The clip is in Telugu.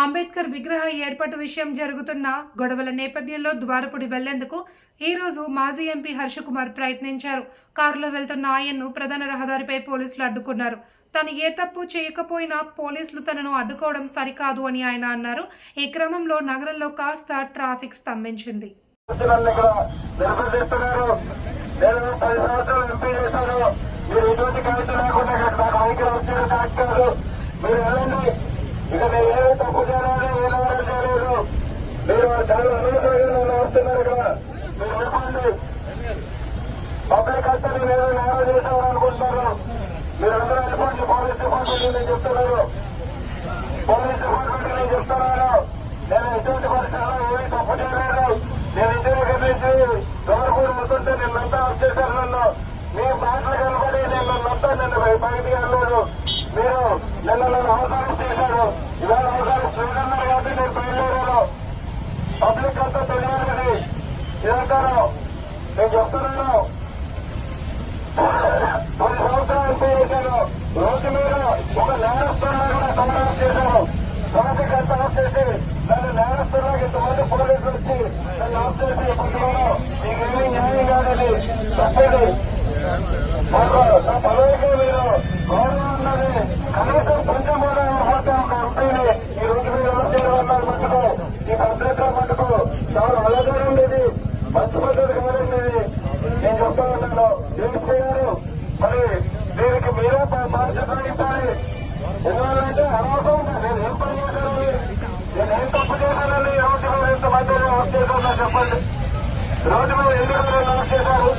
అంబేద్కర్ విగ్రహ ఏర్పాటు విషయం జరుగుతున్న గొడవల నేపథ్యంలో ద్వారపుడి వెళ్ళేందుకు ఈరోజు మాజీ ఎంపీ హర్షకుమార్ ప్రయత్నించారు. కారులో వెళ్తున్న ఆయన్ను ప్రధాన రహదారిపై పోలీసులు అడ్డుకున్నారు. తను ఏ తప్పు చేయకపోయినా పోలీసులు తనను అడ్డుకోవడం సరికాదు అని ఆయన అన్నారు. ఈ క్రమంలో నగరంలో కాస్త ట్రాఫిక్ స్తంభించింది. నన్ను ఇక్కడ నిర్బంధిస్తున్నారు నేను పది సంవత్సరాలు ఎంపీ చేశాను మీరు ఎటువంటి కాగితం లేకుండా ఇక్కడ నాకు వైఖరి వచ్చారు కరెక్ట్ కాదు మీరు వెళ్ళండి ఇక నేను ఏమి తప్పు చేయాలని ఏ నగరం చేయలేదు మీరు చాలా అనవసరంగా నన్ను ఇక్కడ మీరు వెళ్ళండి పబ్లిక్ అంతా నేను ఏదో నేరం చేశామని అనుకుంటున్నారు మీరు అందరూ వెళ్ళిపోండి పోలీస్ డిపార్ట్మెంట్ నేను చెప్తున్నారు పోలీస్ డిపార్ట్మెంట్ నేను చెప్తున్నాను నేను ఎటువంటి పరిస్థితుల్లో ఏమీ తప్పు చేయలేదు నేను ఇంటి దగ్గర నుంచి దొరకూరు వెళ్తుంటే నిన్నంతా వచ్చేసారు నన్ను మీ మాటలు కనబడి నేను నన్నంతా నిన్ను బయటికి వెళ్ళలేదు మీరు నిన్న నన్ను అవసరం చేశారు. పబ్లిక్ అంతా తెలియాలని ఇదంటాను నేను చెప్తున్నాను. కొన్ని సంవత్సరాలు ఎంపీ చేశాను రోజు మీద ఒక నేరస్తున్నా కూడా సంగ్రహం చేశాను ట్రాఫిక్ అంతా ఆఫ్ చేసి నన్ను నేరస్తున్నా ఇంతమంది పోలీసులు వచ్చి నన్ను ఆఫ్ చేసి పట్టుకోవడం నీకేమీ న్యాయం కాదని తప్పేది మాకు నా పదవికి మీరు గౌరవం ఉన్నది. కనీసం కొంచెం కూడా పోతే ఒక ఎంపీని ఈ రోజు మీరు ఆఫ్ చేయడం వల్ల మట్టుకు ఈ భద్రత మట్టుకు చాలా అలాగే ఉండేది మంచి పద్ధతి నేను చెప్తా ఉన్నాను జేసీ గారు మరి దీనికి మీరే బాధ్యత వహించాలి ఎందువల్లంటే అనవసరంగా నేను ఏం పని చేశానని నేను ఏం తప్పు చేశానని రోజు మీరు ఇంతమంది వర్క్ చేశారో చెప్పండి. రోజు మీరు ఎందుకు వర్క్ చేశారు